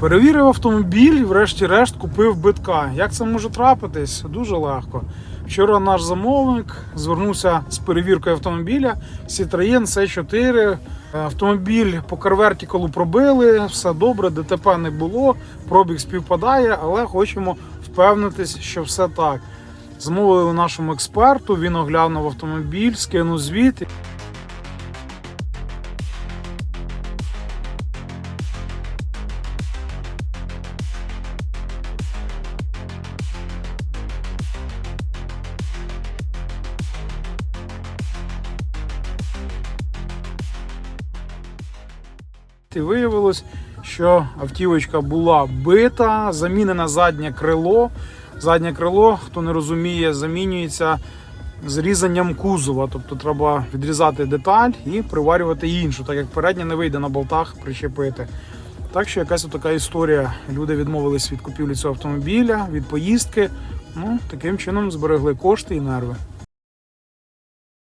Перевірив автомобіль врешті-решт купив битка. Як це може трапитись? Дуже легко. Вчора наш замовник звернувся з перевіркою автомобіля Citroën C4. Автомобіль по карвертікалу пробили, все добре, ДТП не було, пробіг співпадає, але хочемо впевнитись, що все так. Замовили нашому експерту, він оглянув автомобіль, скинув звіт. І виявилось, що автівочка була бита, замінене заднє крило. Заднє крило, хто не розуміє, замінюється зрізанням кузова. Тобто треба відрізати деталь і приварювати іншу, так як передня не вийде на болтах причепити. Так що якась така історія. Люди відмовились від купівлі цього автомобіля, від поїздки. Ну, таким чином зберегли кошти і нерви.